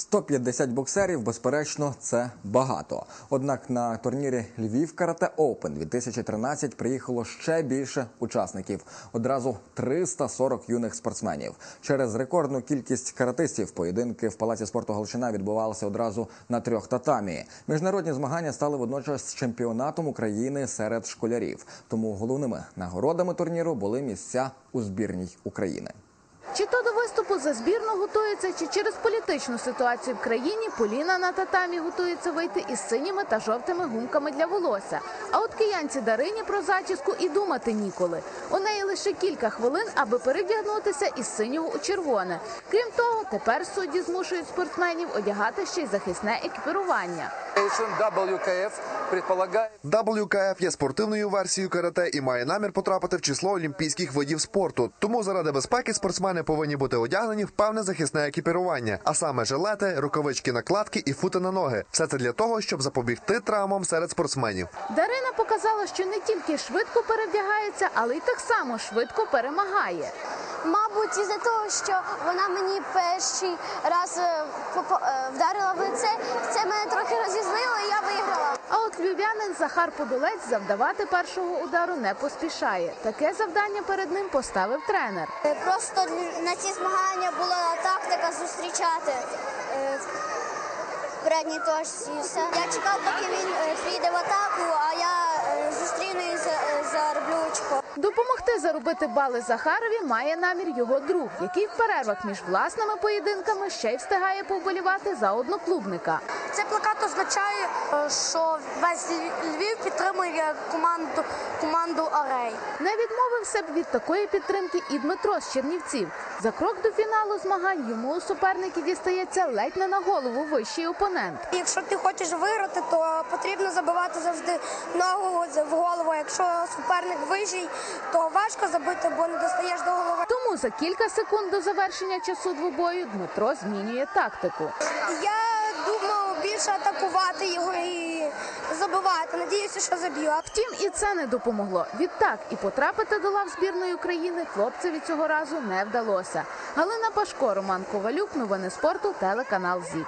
150 боксерів, безперечно, це багато. Однак на турнірі Львів Карате Оупен 2013 приїхало ще більше учасників. Одразу 340 юних спортсменів. Через рекордну кількість каратистів поєдинки в палаці спорту Галичина відбувалися одразу на трьох татамі. Міжнародні змагання стали водночас чемпіонатом України серед школярів. Тому головними нагородами турніру були місця у збірній України. Чи то виступу за збірну готується, чи через політичну ситуацію в країні Поліна на татамі готується вийти із синіми та жовтими гумками для волосся. А от киянці Дарині про зачіску і думати ніколи. У неї лише кілька хвилин, аби перевдягнутися із синього у червоне. Крім того, тепер судді змушують спортсменів одягати ще й захисне екіпірування. WKF є спортивною версією карате і має намір потрапити в число олімпійських видів спорту. Тому заради безпеки спортсмени повинні бути одягнені в певне захисне екіпірування, а саме жилети, рукавички накладки і фути на ноги. Все це для того, щоб запобігти травмам серед спортсменів. Дарина показала, що не тільки швидко перевдягається, але й так само швидко перемагає. Мабуть, із-за того, що вона мені перший раз е, е, вдарила в лице, це мене трохи розізлило. А от львів'янин Захар Подолець завдавати першого удару не поспішає. Таке завдання перед ним поставив тренер. Е, Просто на ці змагання була тактика зустрічати е, передній точці. Я чекав, поки він прийде в атаку, а Допомогти заробити бали Захарові має намір його друг, який в перервах між власними поєдинками ще й встигає повболівати за одноклубника. Цей плакат означає, е, що весь Львів підтримує команду команду Арей. Не відмовився б від такої підтримки і Дмитро з Чернівців. За крок до фіналу змагань йому у суперники дістається ледь не на голову вищий опонент. Якщо ти хочеш виграти, то потрібно забивати завжди ногу в голову. Якщо суперник вищий, то важко забити, бо не достаєш до голови. Тому за кілька секунд до завершення часу двобою Дмитро змінює тактику. Я думав більше атакувати його і забивати. Надіюся, що заб'ю. Втім, і це не допомогло. Відтак і потрапити до лав збірної України хлопцеві цього разу не вдалося. Галина Пашко, Роман Ковалюк, новини спорту, телеканал ЗІК.